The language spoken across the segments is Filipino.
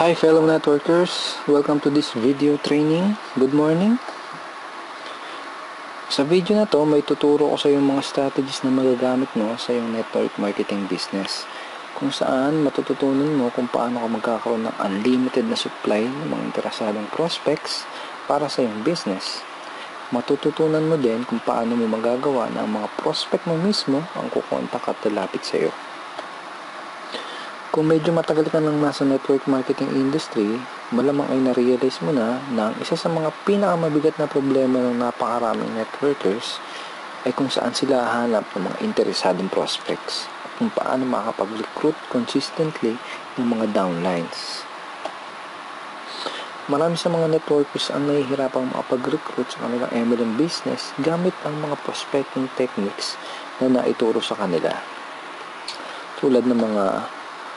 Hi fellow networkers, welcome to this video training. Good morning. Sa video na to, may tuturo ko sa yung mga strategies na magagamit mo sa yung network marketing business. Kung saan matututunan mo kung paano ka magkakaroon ng unlimited na supply ng mga interesadong prospects para sa yung business. Matututunan mo din kung paano mo magagawa na ang mga prospect mo mismo ang kukontak at lalapit sa iyo. Kung medyo matagal ka nang nasa network marketing industry, malamang ay na-realize mo na na ang isa sa mga pinakamabigat na problema ng napakaraming networkers ay kung saan sila hahanap ng mga interesadong prospects at kung paano makakapag-recruit consistently ng mga downlines. Marami sa mga networkers ang nahihirapang makapag-recruit sa kanilang MLM business gamit ang mga prospecting techniques na naituro sa kanila. Tulad ng mga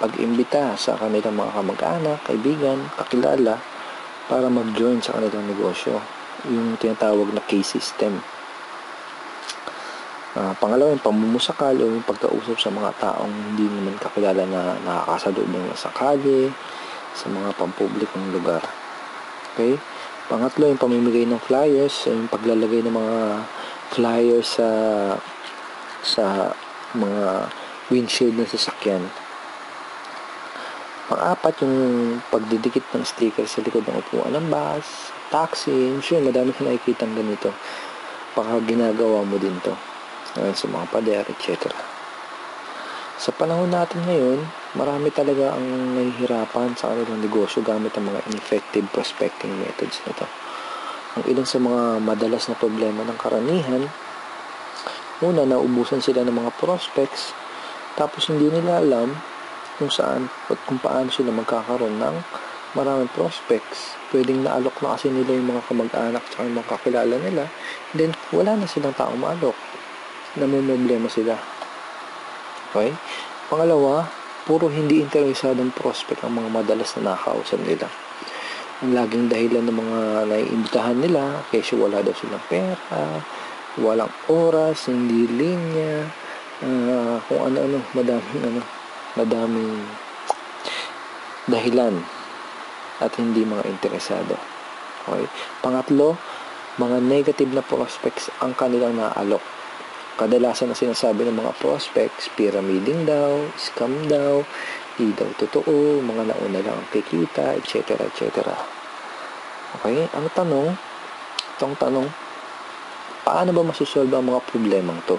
pag-imbita sa kanilang mga kamag-anak, kaibigan, kakilala para mag-join sa kanilang negosyo. Yung tinatawag na case system. Uh, pangalawa, yung pamumusakal o yung pagkausap sa mga taong hindi naman kakilala na nakakasalubong na sa kalye, sa mga pampublikong lugar. Okay? Pangatlo, yung pamimigay ng flyers, yung paglalagay ng mga flyers sa sa mga windshield ng sasakyan Pang-apat, yung pagdidikit ng sticker sa likod ng upuan ng bus, taxi, sure, madami ka nakikita ganito. Baka ginagawa mo din to. Ngayon sa mga pader, etc. Sa panahon natin ngayon, marami talaga ang nahihirapan sa kanilang negosyo gamit ang mga ineffective prospecting methods na to. Ang ilan sa mga madalas na problema ng karanihan, una, naubusan sila ng mga prospects, tapos hindi nila alam kung saan at kung paano sila magkakaroon ng maraming prospects. Pwedeng naalok na kasi nila yung mga kamag-anak at mga kakilala nila. Then, wala na silang taong maalok. Namumblema sila. Okay? Pangalawa, puro hindi interesadong prospect ang mga madalas na nakausap nila. Ang laging dahilan ng mga naiimbitahan nila, kasi wala daw silang pera, walang oras, hindi linya, uh, kung ano-ano, madaming ano, madaming dahilan at hindi mga interesado. Okay? Pangatlo, mga negative na prospects ang kanilang naalok. Kadalasan na sinasabi ng mga prospects, pyramiding daw, scam daw, di daw totoo, mga nauna lang ang kikita, etc. etc. Okay? Ang tanong, itong tanong, paano ba masusolve ang mga problemang to?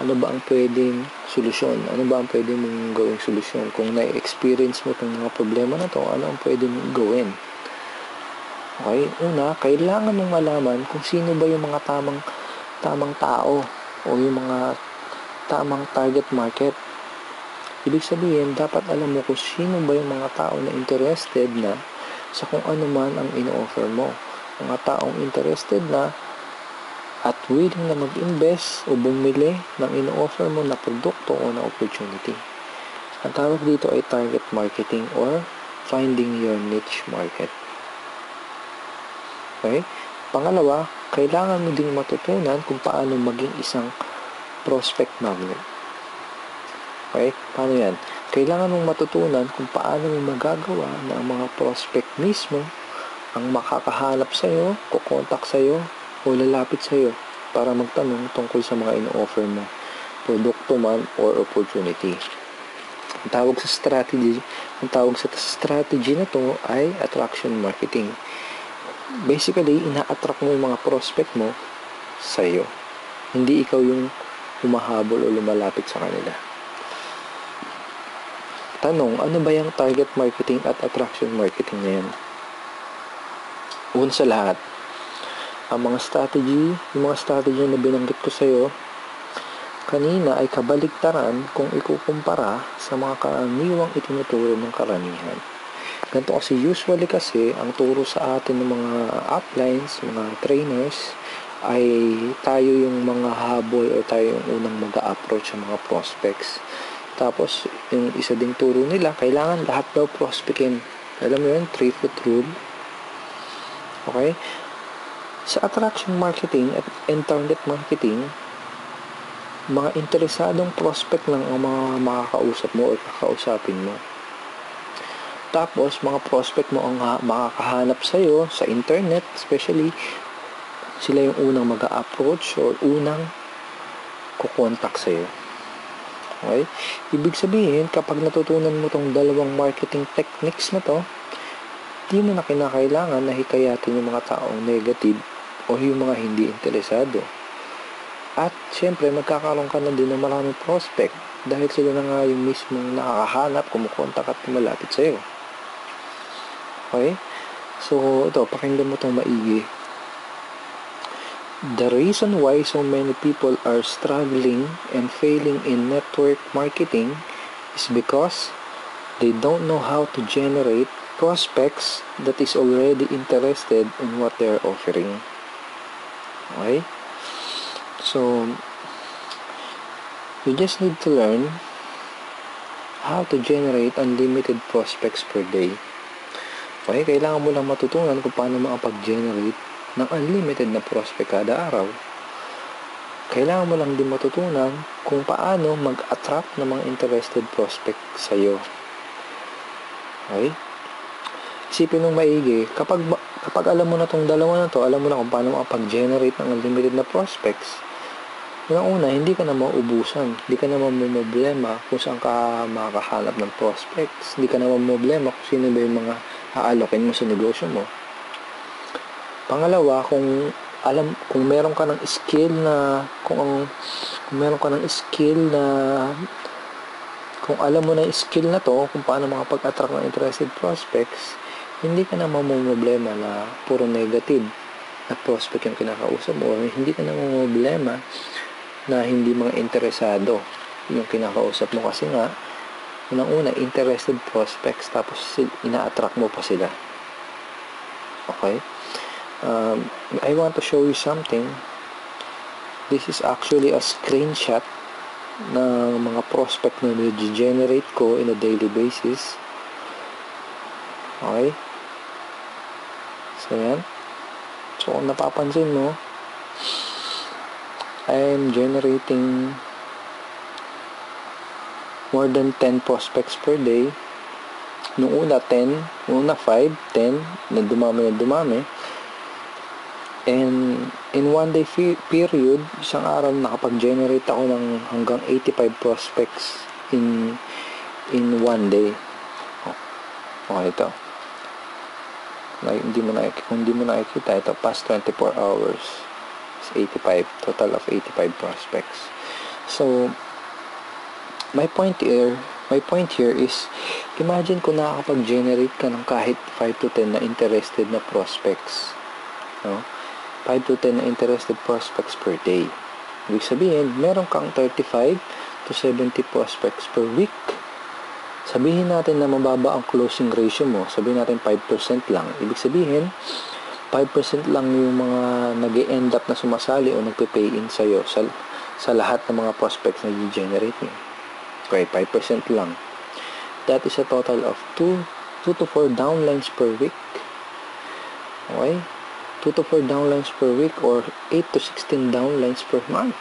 Ano ba ang pwedeng solusyon? Ano ba ang pwedeng mong gawing solusyon? Kung na-experience mo itong mga problema na to, ano ang pwede mong gawin? Okay? Una, kailangan mong malaman kung sino ba yung mga tamang tamang tao o yung mga tamang target market. Ibig sabihin, dapat alam mo kung sino ba yung mga tao na interested na sa kung ano man ang ino-offer mo. Mga taong interested na at willing na mag-invest o bumili ng ino-offer mo na produkto o na opportunity. Ang tawag dito ay target marketing or finding your niche market. Okay? Pangalawa, kailangan mo din matutunan kung paano maging isang prospect magnet. Okay? Paano yan? Kailangan mong matutunan kung paano mo magagawa na ang mga prospect mismo ang makakahanap sa iyo, kukontak sa iyo, o lalapit sa iyo para magtanong tungkol sa mga ino-offer mo, produkto man or opportunity. Ang tawag sa strategy, ang tawag sa strategy na to ay attraction marketing. Basically, ina-attract mo yung mga prospect mo sa iyo. Hindi ikaw yung humahabol o lumalapit sa kanila. Tanong, ano ba yung target marketing at attraction marketing na yan? Una sa lahat, ang mga strategy, yung mga strategy na binanggit ko sa iyo kanina ay kabaligtaran kung ikukumpara sa mga karaniwang itinuturo ng karamihan. Ganito kasi usually kasi ang turo sa atin ng mga uplines, mga trainers ay tayo yung mga habol o tayo yung unang mag approach sa mga prospects. Tapos, yung isa ding turo nila, kailangan lahat daw prospectin. Alam mo yun, 3 foot rule. Okay? Sa attraction marketing at internet marketing, mga interesadong prospect lang ang mga makakausap mo o kakausapin mo. Tapos, mga prospect mo ang ha- makakahanap sa'yo sa internet, especially, sila yung unang mag approach or unang kukontak sa'yo. Okay? Ibig sabihin, kapag natutunan mo tong dalawang marketing techniques na to, di mo na kinakailangan na hikayatin yung mga taong negative o yung mga hindi interesado. At syempre, magkakaroon ka na din ng maraming prospect dahil sila na nga yung mismong nakakahanap, kumukontak at malapit sa'yo. Okay? So, ito, pakinggan mo itong maigi. The reason why so many people are struggling and failing in network marketing is because they don't know how to generate prospects that is already interested in what they're offering. Okay? So, you just need to learn how to generate unlimited prospects per day. Okay, kailangan mo lang matutunan kung paano makapag-generate ng unlimited na prospect kada araw. Kailangan mo lang din matutunan kung paano mag-attract ng mga interested prospect sa iyo. Okay? Isipin mong maigi, kapag, kapag alam mo na tong dalawa na to, alam mo na kung paano makapag-generate ng unlimited na prospects, Unang-una, hindi ka na mauubusan. Hindi ka na mamumblema kung saan ka makakahanap ng prospects. Hindi ka na mamumblema kung sino ba yung mga aalokin mo sa negosyo mo. Pangalawa, kung alam kung meron ka ng skill na kung ang kung meron ka ng skill na kung alam mo na yung skill na to kung paano makapag-attract ng interested prospects hindi ka na mamumblema na puro negative na prospect yung kinakausap mo. Or hindi ka na mamumblema na hindi mga interesado yung kinakausap mo. Kasi nga unang-una interested prospects tapos ina-attract mo pa sila. Okay? Um, I want to show you something. This is actually a screenshot ng mga prospect na nag-generate ko in a daily basis. Okay so yan so kung napapansin mo I am generating more than 10 prospects per day. Nung una 10, nung una 5, 10, na dumami na dumami. And in one day period, isang araw nakapag-generate ako ng hanggang 85 prospects in in one day. Oh, okay ito. Like, hindi mo na kung hindi mo nakikita. Ito past 24 hours 85 total of 85 prospects. So my point here my point here is imagine kung nakakapag-generate ka ng kahit 5 to 10 na interested na prospects no? 5 to 10 na interested prospects per day. Ibig sabihin meron kang 35 to 70 prospects per week sabihin natin na mababa ang closing ratio mo sabihin natin 5% lang ibig sabihin 5% lang yung mga nag end up na sumasali o nagpe-pay in sa'yo sa, sa lahat ng mga prospects na i-generate mo. Okay, 5% lang. That is a total of 2, 2 to 4 downlines per week. Okay? 2 to 4 downlines per week or 8 to 16 downlines per month.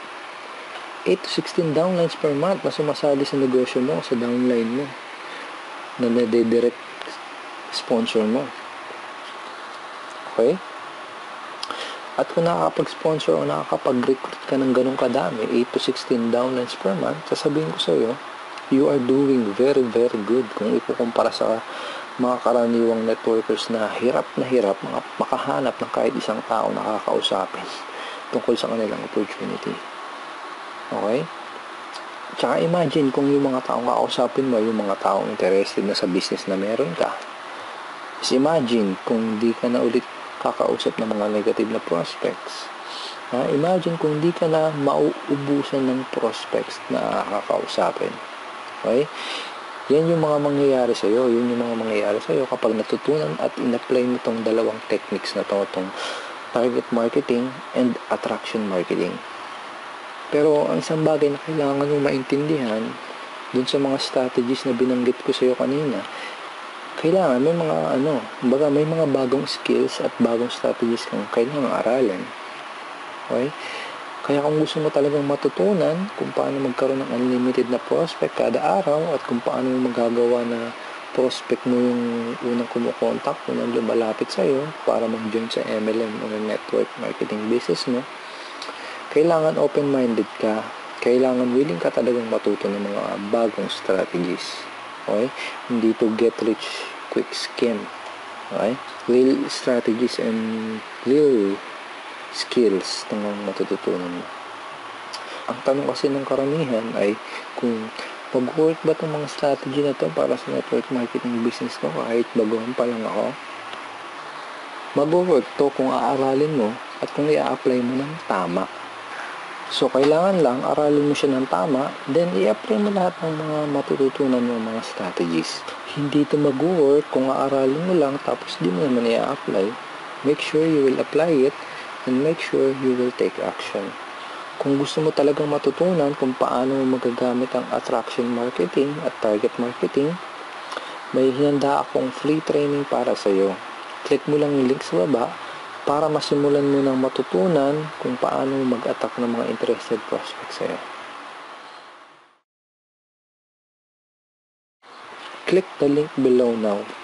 8 to 16 downlines per month na sumasali sa negosyo mo, sa downline mo, na nade-direct sponsor mo. Okay? At kung nakakapag-sponsor o nakakapag-recruit ka ng ganong kadami, 8 to 16 downlines per month, sasabihin ko sa iyo, you are doing very, very good kung ikukumpara sa mga karaniwang networkers na hirap na hirap mga makahanap ng kahit isang tao na kakausapin tungkol sa kanilang opportunity. Okay? Tsaka imagine kung yung mga taong kakausapin mo, yung mga taong interested na sa business na meron ka. Just imagine kung di ka na ulit kakausap ng mga negative na prospects. Ha? Imagine kung di ka na mauubusan ng prospects na kakausapin. Okay? Yan yung mga mangyayari sa iyo, yun yung mga mangyayari sa iyo kapag natutunan at in-apply mo tong dalawang techniques na to, tong target marketing and attraction marketing. Pero ang isang bagay na kailangan mo maintindihan dun sa mga strategies na binanggit ko sa iyo kanina kailangan may mga ano, baga may mga bagong skills at bagong strategies kang kailangan aralin. Okay? Kaya kung gusto mo talagang matutunan kung paano magkaroon ng unlimited na prospect kada araw at kung paano mo magagawa na prospect mo yung unang kumukontak, unang lumalapit sa'yo para mag-join sa MLM o network marketing business mo, kailangan open-minded ka. Kailangan willing ka talagang matuto ng mga bagong strategies. Okay? Hindi to get rich quick scheme. Okay? Real strategies and real skills ng matututunan mo. Ang tanong kasi ng karamihan ay kung mag-work ba itong mga strategy na to para sa network marketing business ko kahit baguhan pa lang ako? Mag-work to kung aaralin mo at kung i-apply mo ng tama. So, kailangan lang aralin mo siya ng tama, then i-apply mo lahat ng mga matututunan mo mga strategies. Hindi ito mag-work kung aaralin mo lang tapos di mo naman i-apply. Make sure you will apply it and make sure you will take action. Kung gusto mo talagang matutunan kung paano mo magagamit ang attraction marketing at target marketing, may hinanda akong free training para sa iyo. Click mo lang yung link sa baba para masimulan mo nang matutunan kung paano mag-attack ng mga interested prospects sa'yo. Click the link below now